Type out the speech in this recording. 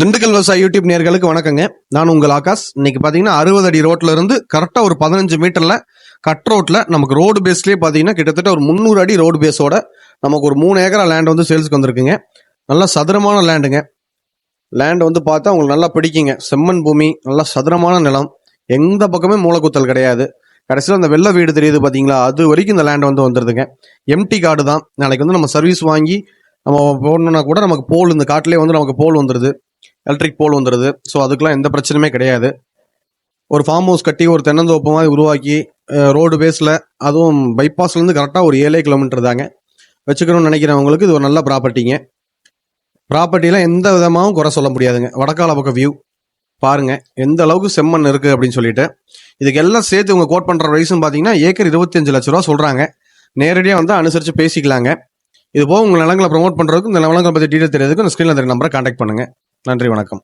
திண்டுக்கல் விவசாய யூடியூப் நேர்களுக்கு வணக்கங்க. நான் உங்கள் ஆகாஷ். இன்னைக்கு பாத்தீங்கன்னா அறுபது அடி ரோட்ல இருந்து கரெக்டா ஒரு பதினஞ்சு மீட்டர்ல கட் ரோட்ல நமக்கு ரோடு பேஸ்லயே பாத்தீங்கன்னா கிட்டத்தட்ட ஒரு முந்நூறு அடி ரோடு பேஸோட நமக்கு ஒரு மூணு ஏக்கரா லேண்ட் வந்து சேல்ஸ்க்கு வந்திருக்குங்க. நல்ல சதுரமான லேண்டுங்க லேண்ட் வந்து பார்த்தா உங்களுக்கு நல்லா பிடிக்குங்க. செம்மண் பூமி நல்லா சதுரமான நிலம். எந்த பக்கமே மூலக்குத்தல் கிடையாது. கடைசியில் அந்த வெள்ளை வீடு தெரியுது பார்த்தீங்களா அது வரைக்கும் இந்த லேண்ட் வந்து வந்துருதுங்க. எம்டி கார்டு தான் நாளைக்கு வந்து நம்ம சர்வீஸ் வாங்கி நம்ம போடணும்னா கூட நமக்கு போல் இந்த காட்டிலே வந்து நமக்கு போல் வந்துருது. எலக்ட்ரிக் போல் வந்துடுது ஸோ அதுக்கெல்லாம் எந்த பிரச்சனையுமே கிடையாது. ஒரு ஃபார்ம் ஹவுஸ் கட்டி ஒரு தென்னந்தோப்பு மாதிரி உருவாக்கி ரோடு பேஸில் அதுவும் பைபாஸ்லேருந்து கரெக்டாக ஒரு ஏழே கிலோமீட்டர் தாங்க. வச்சுக்கணும்னு நினைக்கிறவங்களுக்கு இது ஒரு நல்ல ப்ராப்பர்ட்டிங்க ப்ராப்பர்ட்டியில் எந்த விதமாகவும் குறை சொல்ல முடியாதுங்க. வடக்கால பக்கம் வியூ பாருங்க எந்த அளவுக்கு செம்மண் இருக்குது அப்படின்னு சொல்லிட்டு. இதுக்கு எல்லாம் சேர்த்து உங்கள் கோட் பண்ணுற ரைஸும் பார்த்தீங்கன்னா ஏக்கர் இருபத்தஞ்சு லட்ச ரூபா சொல்கிறாங்க நேரடியாக வந்து அனுசரித்து பேசிக்கலாங்க. இது போக உங்கள் நிலங்களை ப்ரொமோட் பண்ணுறதுக்கு இந்த நிலங்களை பற்றி டீட்டெயில் தெரியறதுக்கு இந்த ஸ்க்ரீனில் தெரிய நம்பரை காண்டாக்ட் பண்ணுங்க. நன்றி வணக்கம்.